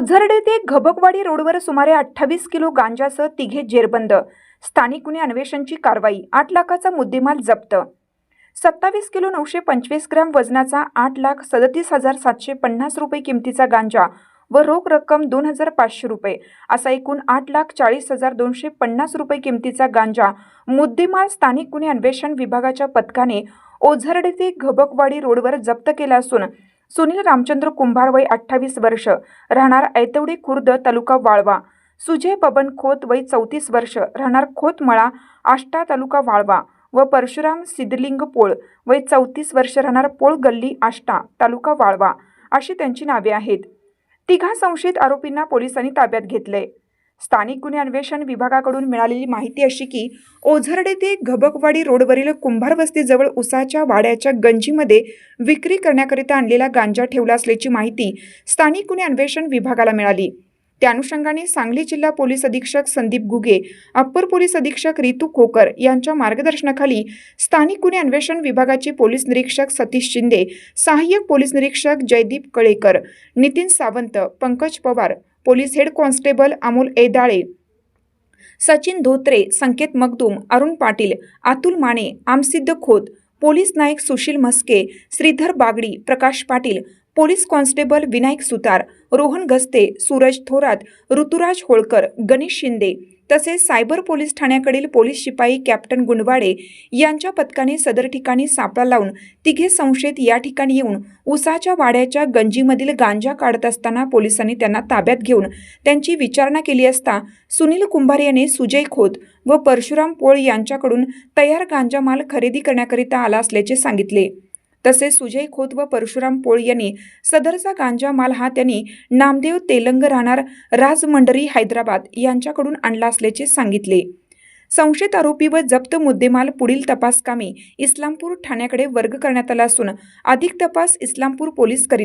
ओझरडे ते घबकवाडी रोडवर सुमारे अठ्ठावीस किलो गांजासह तिघे जेरबंद. स्थानिक गुन्हे अन्वेषणची कारवाई आठ लाखाचा मुद्देमाल जप्त. सत्तावीस किलो नऊशे पंचवीस ग्रॅम वजनाचा आठ लाख सदतीस हजार सातशे पन्नास रुपये किमतीचा गांजा व रोख रक्कम दोन हजार पाचशे रुपये असा एकूण आठ लाख चाळीस हजार दोनशे पन्नास रुपये किमतीचा गांजा मुद्देमाल स्थानिक गुन्हे अन्वेषण विभागाच्या पथकाने ओझरडे ते घबकवाडी रोडवर जप्त केला असून सुनील रामचंद्र कुंभार वय अठ्ठावीस वर्ष. राहणार ऐतवडी खुर्द तालुका वाळवा. सुजय बबन खोत वय चौतीस वर्ष. राहणार खोतमळा आष्टा तालुका वाळवा व परशुराम सिद्धलिंग पोळ वय चौतीस वर्ष. राहणार पोळ गल्ली आष्टा तालुका वाळवा अशी त्यांची नावे आहेत. तिघा संशयित आरोपींना पोलिसांनी ताब्यात घेतले स्थानिक गुन्हे अन्वेषण विभागाकडून मिळालेली माहिती अशी की ओझरडे ते घबकवाडी रोडवरील कुंभार वस्तीजवळ उसाच्या वाड्याच्या गंजीमध्ये विक्री करण्याकरिता आणलेला गांजा ठेवला असल्याची माहिती स्थानिक गुन्हे अन्वेषण विभागाला मिळाली. त्या अनुषंगाने सांगली जिल्हा पोलीस अधीक्षक संदीप गुगे अप्पर पोलीस अधीक्षक रितू खोकर यांच्या मार्गदर्शनाखाली स्थानिक गुन्हे अन्वेषण विभागाचे पोलीस निरीक्षक सतीश शिंदे सहाय्यक पोलीस निरीक्षक Jaydeep Kalekar Nitin Sawant Pankaj Pawar police head constable Amol Edale Sachin Dhotre Sanket Magdum Arun Patil Atul Mane Amsiddha Khot police नायक सुशील म्हस्के श्रीधर बागडी प्रकाश पाटील पोलीस कॉन्स्टेबल विनायक सुतार रोहन गस्ते सूरज थोरात ऋतुराज होळकर गणेश शिंदे तसेच सायबर पोलीस ठाण्याकडील पोलीस शिपाई कॅप्टन गुंडवाडे यांच्या पथकाने सदर ठिकाणी सापळा लावून तिघे संशयित या ठिकाणी येऊन उसाच्या वाड्याच्या गंजीमधील गांजा काढत असताना पोलिसांनी त्यांना ताब्यात घेऊन त्यांची विचारणा केली असता सुनील कुंभार याने सुजय खोत व परशुराम पोळ यांच्याकडून तयार गांजा माल खरेदी करण्याकरिता आला असल्याचे सांगितले. तसेच सुजय खोत व परशुराम पोळ यांनी सदरचा गांजा माल हा त्यांनी नामदेव तेलंग राहणार राजमंडरी हैदराबाद यांच्याकडून आणला असल्याचे सांगितले. संशयित आरोपी व जप्त मुद्देमाल पुढील तपासकामी इस्लामपूर ठाण्याकडे वर्ग करण्यात आला असून अधिक तपास इस्लामपूर पोलीस करीत